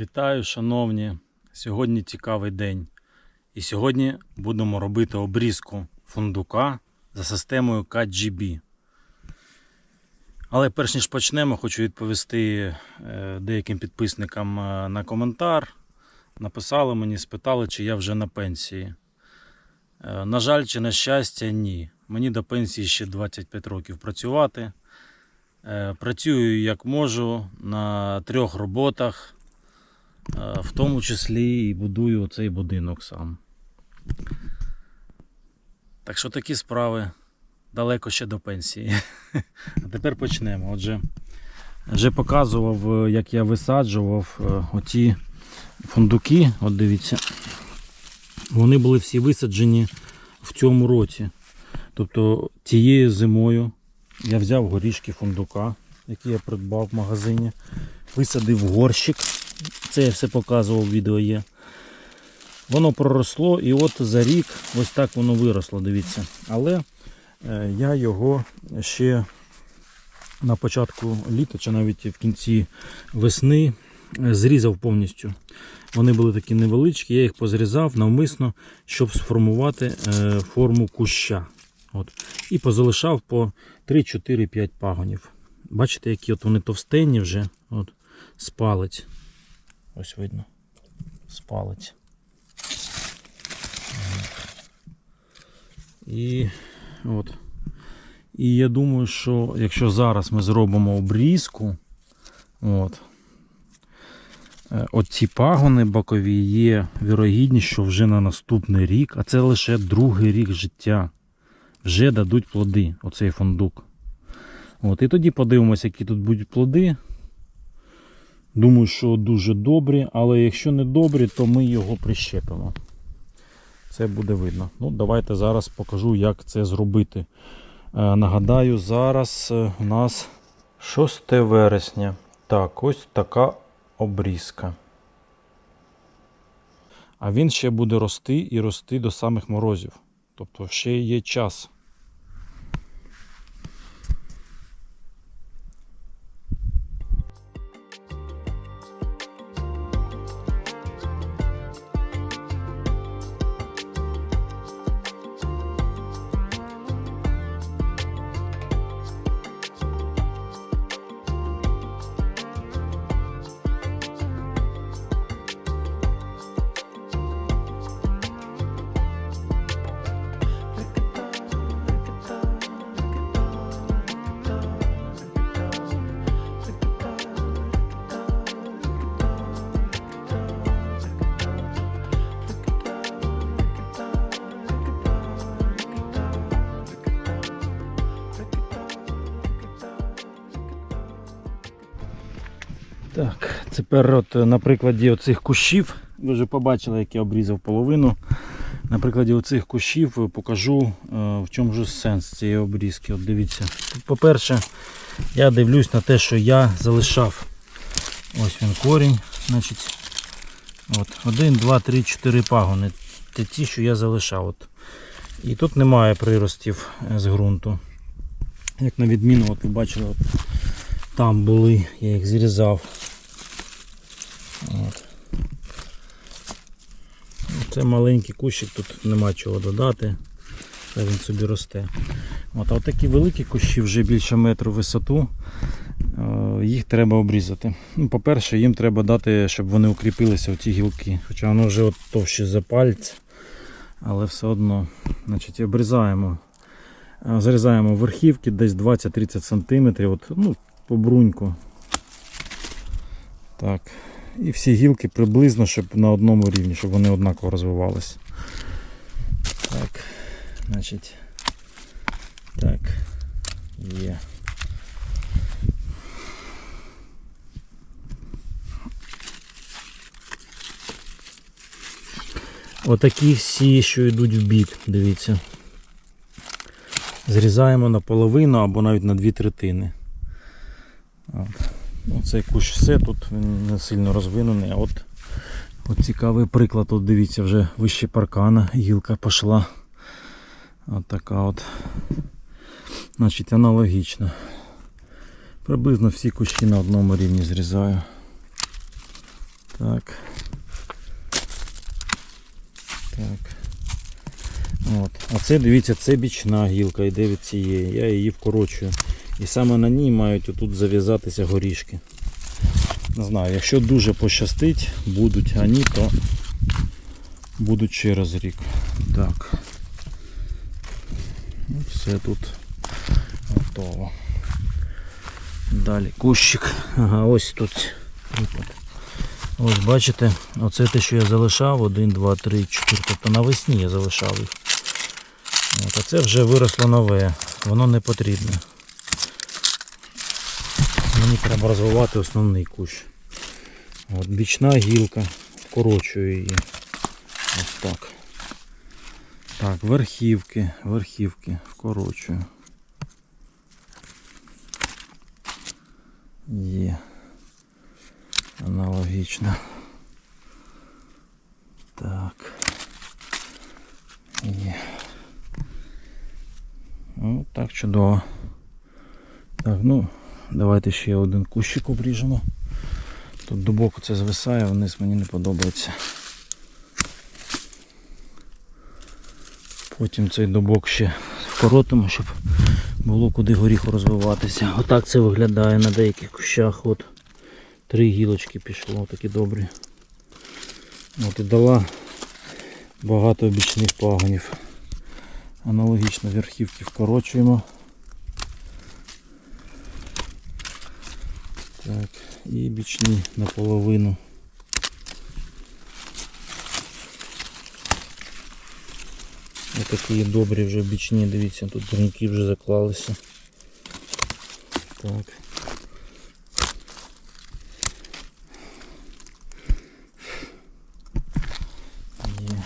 Вітаю, шановні! Сьогодні цікавий день. І сьогодні будемо робити обрізку фундука за системою KGB. Але перш ніж почнемо, хочу відповісти е, деяким підписникам е, на коментар. Написали мені, спитали, чи я вже на пенсії. Е, На жаль, чи на щастя, ні. Мені до пенсії ще 25 років працювати. Працюю як можу на трьох роботах. Е, В тому числі і будую цей будинок сам. Так що такі справи далеко ще до пенсії. А тепер почнемо. Отже, вже показував, е, як я висаджував е, оті фундуки. От дивіться. Вони були всі висаджені в цьому році. Тобто тією зимою я взяв горішки фундука, які я придбав в магазині, висадив горщик. Це я все показував, відео є. Воно проросло і от за рік ось так воно виросло, дивіться. Але е, я його ще на початку літа чи навіть в кінці весни е, зрізав повністю. Вони були такі невеличкі, я їх позрізав навмисно, щоб сформувати е, форму куща. От. І позалишав по 3-4-5 пагонів. Бачите, які от вони товстенні вже. От, спалець. Ось видно. Спалець. І от. І я думаю, що якщо зараз ми зробимо обрізку, от, е, оці пагони бокові є вірогідність, що вже на наступний рік, а це лише другий рік життя, вже дадуть плоди, оцей фундук. От, і тоді подивимося, які тут будуть плоди. Думаю, що дуже добрі, але якщо не добрі, то ми його прищепимо. Це буде видно. Ну, давайте зараз покажу, як це зробити. Е, нагадаю, зараз е, у нас 6 вересня. Так, ось така обрізка. А він ще буде рости і рости до самих морозів. Тобто ще є час. Тепер от е, на прикладі оцих кущів, ви вже побачили, як я обрізав половину. На прикладі оцих кущів е, покажу, е, в чому ж сенс цієї обрізки. От дивіться. По-перше, я дивлюсь на те, що я залишав. Ось він корінь. Значить, от, 1, 2, 3, 4 пагони. Це ті, що я залишав. От. І тут немає приростів з ґрунту. Як на відміну, от ви бачили, от, там були, я їх зрізав. Це маленький кущик, тут нема чого додати. Та він собі росте. От, а такі великі кущі вже більше метру висоту. е, Їх треба обрізати. Ну, По-перше, їм треба дати, щоб вони укріпилися в ці гілки. Хоча воно вже от товще за пальць, але все одно Значить, обрізаємо. Е, Зарізаємо верхівки десь 20-30 см. От, ну, по бруньку. Так. І всі гілки приблизно, щоб на одному рівні, щоб вони однаково розвивалися. Так. Значить. Так. Є. Отакі всі, що йдуть в бік, дивіться. Зрізаємо наполовину або навіть на дві третини. От. Оцей кущ все, тут він не сильно розвинений. А от, от цікавий приклад, от дивіться, вже вище паркана, гілка пішла. От така от. Значить, аналогічно. Приблизно всі кущі на одному рівні зрізаю. Так. Так. От. А це, дивіться, це бічна гілка йде від цієї. Я її вкорочую. І саме на ній мають отут зав'язатися горішки. Не знаю, якщо дуже пощастить, будуть, а ні, то будуть через рік. Так. Ну, все тут готово. Далі кущик. Ага, ось тут. Ось бачите, оце те, що я залишав, 1, 2, 3, 4, тобто навесні я залишав їх. От, а це вже виросло нове, воно не потрібне. Мені треба розвивати основний кущ. От, бічна гілка, вкорочую її. Ось так. Так, верхівки, верхівки вкорочую. Є. Аналогічно. Так. Є. Ну, так, чудово. Так, ну, давайте ще один кущик обріжемо. Тут дубок це звисає, вниз мені не подобається. Потім цей дубок ще вкоротимо, щоб було куди горіху розвиватися. Отак це виглядає на деяких кущах. От три гілочки пішло, такі добрі. От і дала багато бічних пагонів. Аналогічно верхівки вкорочуємо. Так, і бічні наполовину. Отакі добрі вже бічні, дивіться, тут бруньки вже заклалися. Так. Є.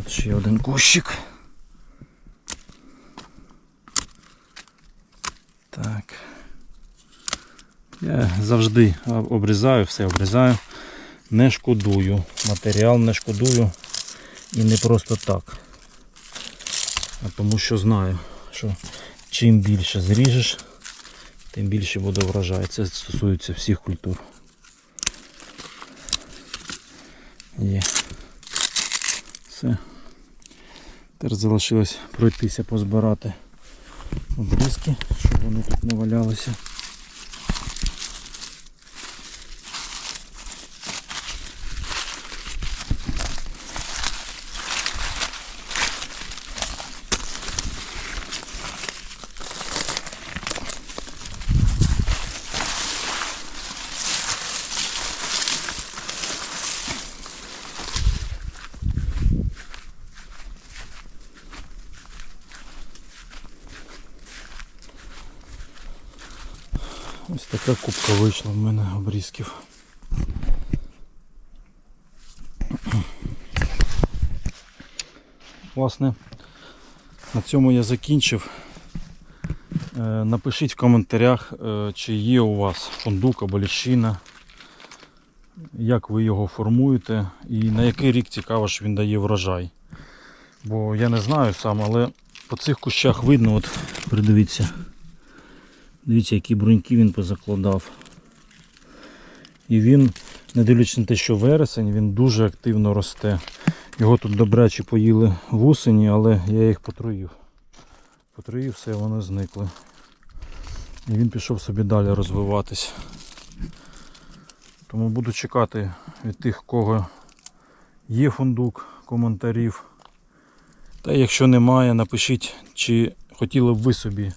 От ще один кущик. Так. Я завжди обрізаю, все обрізаю. Не шкодую. Матеріал не шкодую. І не просто так. А тому що знаю, що чим більше зріжеш, тим більше буде врожай. Це стосується всіх культур. Є. Все. Тепер залишилось пройтися, позбирати обрізки, щоб вони тут не валялися. Ось така кубка вийшла в мене обрізків. Власне, на цьому я закінчив. Е, Напишіть в коментарях, е, чи є у вас фундук або ліщина, як ви його формуєте і на який рік цікаво, що він дає врожай. Бо я не знаю сам, але по цих кущах видно, от придивіться. Дивіться, які бруньки він позакладав. І він, не дивлячись на те, що вересень, він дуже активно росте. Його тут добряче поїли вусені, але я їх потруїв. Потруїв все, вони зникли. І він пішов собі далі розвиватись. Тому буду чекати від тих, кого є фундук, коментарів. Та якщо немає, напишіть, чи хотіли б ви собі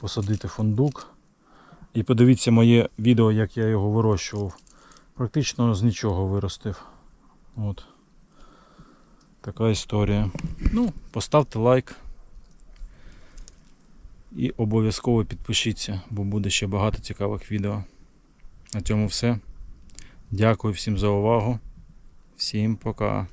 посадити фундук. І подивіться моє відео, як я його вирощував. Практично з нічого виростив. От. Така історія. Ну, поставте лайк. І обов'язково підпишіться, бо буде ще багато цікавих відео. На цьому все. Дякую всім за увагу. Всім пока.